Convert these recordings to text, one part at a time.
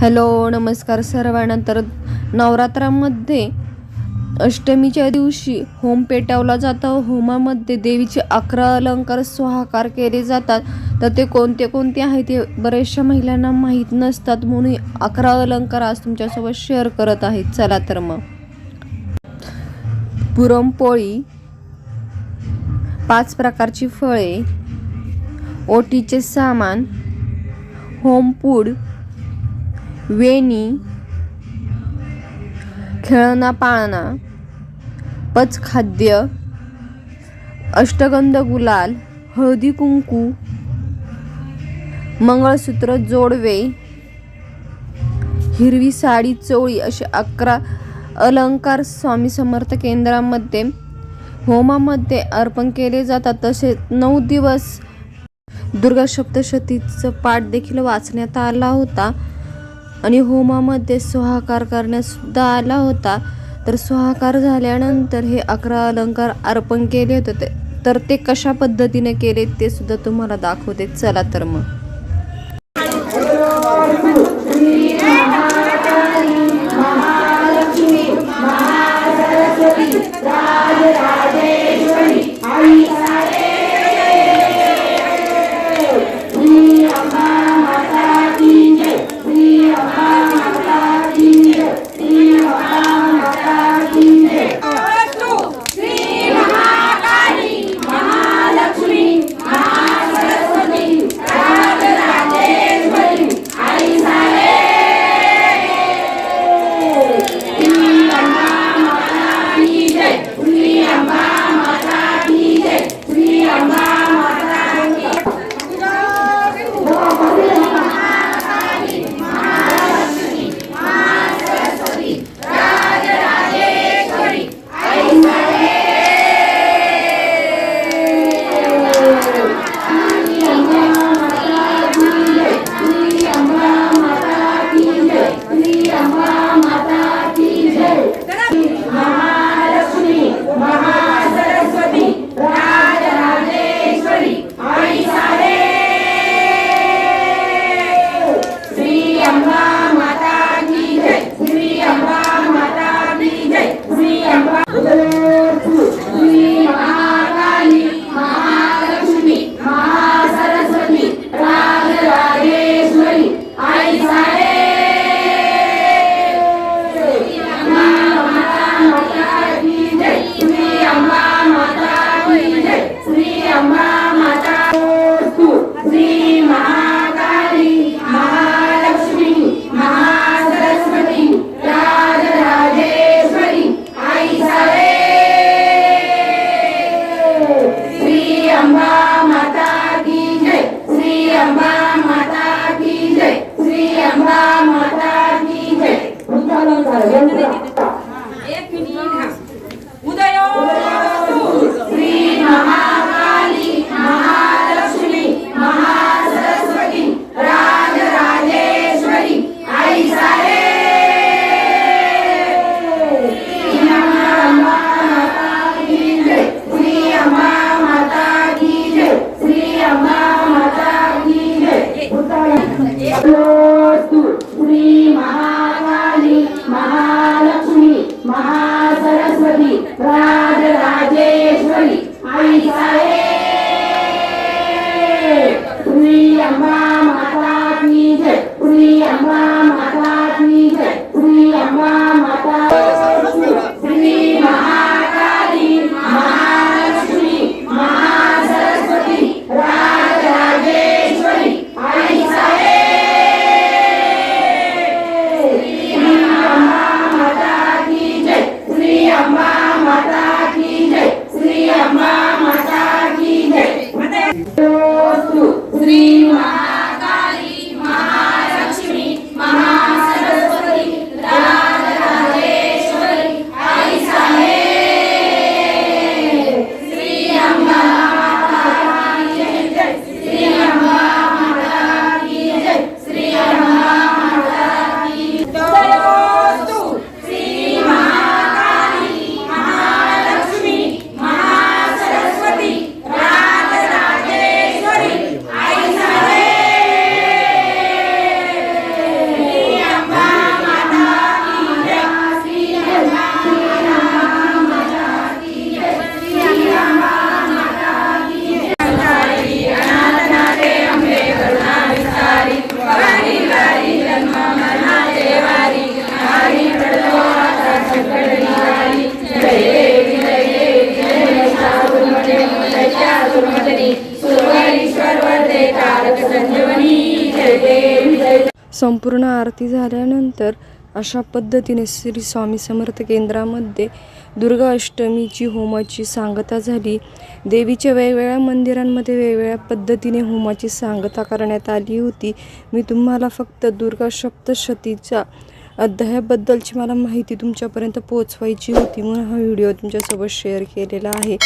Hello नमस्कार सर्वांना. तर नवरात्रामध्ये अष्टमीच्या दिवशी होम पेटवला जातो. होमामध्ये देवीचे अकरा अलंकार स्वाहाकार केले जातात. तर ते कोणते कोणते आहेत ते बऱ्याचशा महिलांना माहीत नसतात. म्हणून अकरा अलंकार आज तुमच्यासोबत शेअर करत आहेत. चला तर मग. पुरणपोळी पाच प्रकारची फळे ओटीचे सामान होमपूड वेणी खेळणा पाळणा पचखाद्य अष्टगंध गुलाल हळदी कुंकू मंगळसूत्र जोडवे हिरवी साडी चोळी असे अकरा अलंकार स्वामी समर्थ केंद्रामध्ये होमामध्ये अर्पण केले जातात. तसेच नऊ दिवस दुर्गा सप्तशतीचं पाठ देखील वाचण्यात आला होता. आणि होमामध्ये सुहाकार करण्यासुद्धा आला होता. तर सुहाकार झाल्यानंतर हे अकरा अलंकार अर्पण केले होते. तर ते कशा पद्धतीने केले ते सुद्धा तुम्हाला दाखवते. चला तर मग. संपूर्ण आरती झाल्यानंतर अशा पद्धतीने श्री स्वामी समर्थ केंद्रामध्ये दुर्गा अष्टमीची होमाची सांगता झाली. देवीच्या वेगवेगळ्या मंदिरांमध्ये वेगवेगळ्या पद्धतीने होमाची सांगता करण्यात आली होती. मी तुम्हाला फक्त दुर्गा सप्तशतीच्या अध्यायाबद्दलची मला माहिती तुमच्यापर्यंत पोचवायची होती म्हणून हा व्हिडिओ तुमच्यासोबत शेअर केलेला आहे.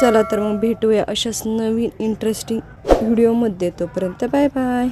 चला तर मग भेटूया अशाच नवीन इंटरेस्टिंग व्हिडिओमध्ये तोपर्यंत बाय बाय.